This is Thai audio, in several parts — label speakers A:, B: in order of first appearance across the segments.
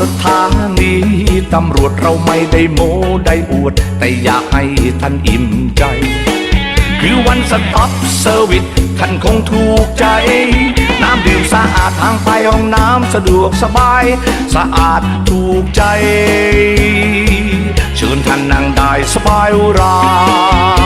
A: สถานีตำรวจเราไม่ได้โมได้อวด แต่อยากให้ท่านอิ่มใจ คือวันสต็อปเซอร์วิสท่านคงถูกใจ น้ำดื่มสะอาดทางไปห้องน้ำสะดวกสบาย สะอาดถูกใจ เชิญท่านนั่งได้สบายรา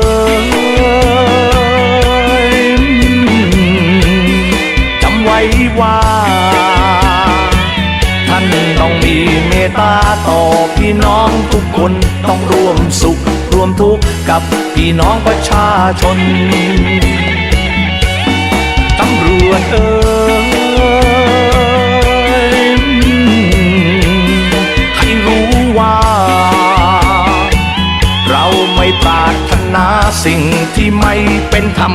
A: ตาต่อพี่น้องทุกคนต้องร่วมสุขร่วมทุกข์กับพี่น้องประชาชนตำรวจเอ่ยให้รู้ว่า เราไม่ปรารถนาสิ่งที่ไม่เป็นธรรม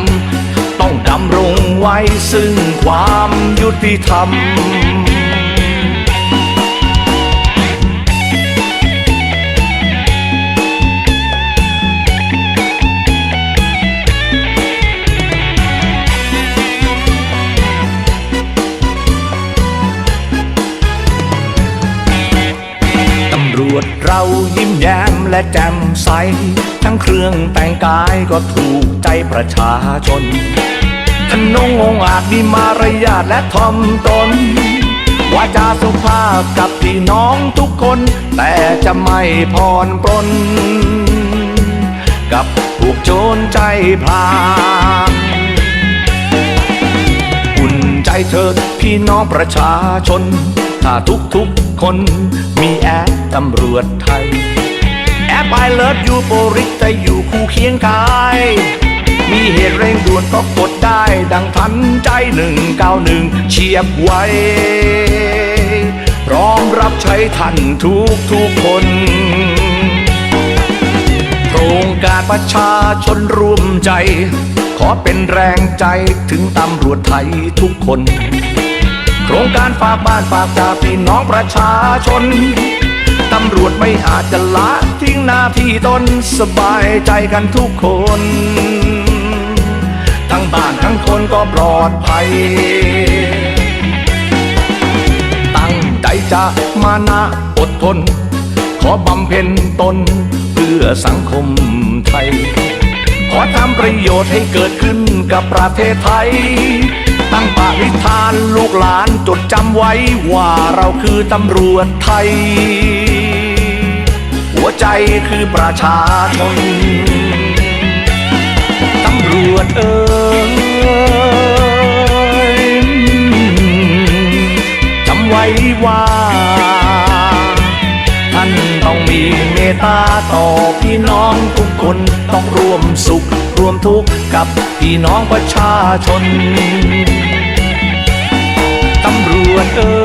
A: ต้องดำรงไว้ซึ่งความยุติธรรม วจเรายิ้มแย้มและแจ่มใส ทั้งเครื่องแต่งกายก็ถูกใจประชาชนทนงองอาจมีมารยาทและทอมตนวาจาสุภาพกับพี่น้องทุกคน แต่จะไม่พรปรนกับพวกโจรใจพลาง ใจเถิดพี่น้องประชาชน ถ้าทุกทุกๆคนมีแอปตำรวจไทย แอปไอเลิฟยูโปริกจะอยู่คู่เคียงกาย มีเหตุเร่งด่วนก็กดได้ ดังทันใจหนึ่งเก้าหนึ่งเฉียบไวพร้อมรับใช้ท่านทุกทุกๆคน รงการประชาชนร่วมใจ ขอเป็นแรงใจถึงตำรวจไทยทุกคน โครงการฝากบ้านฝากตาพี่น้องประชาชน ตำรวจไม่อาจจะละทิ้งหน้าที่ตนสบายใจกันทุกคน ทั้งบ้านทั้งคนก็ปลอดภัย ตั้งใจจะมานะอดทน ขอบำเพ็ญตน พื่อสังคมไทย ขอทำประโยชน์ให้เกิดขึ้นกับประเทศไทย ตั้งปณิธานลูกหลานจดจำไว้ว่าเราคือตำรวจไทย หัวใจคือประชาชนตำรวจเอ่ยจำไว้ว่า ต้องมีเมตตาต่อพี่น้องทุกคนต้องร่วมสุขร่วมทุกข์กับพี่น้องประชาชนตำรวจเอ่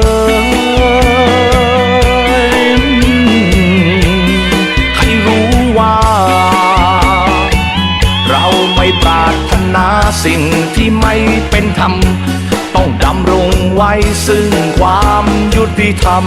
A: ยให้รู้ว่า เราไม่ปรารถนาสิ่งที่ไม่เป็นธรรม ต้องดำรงไว้ซึ่งความยุติธรรม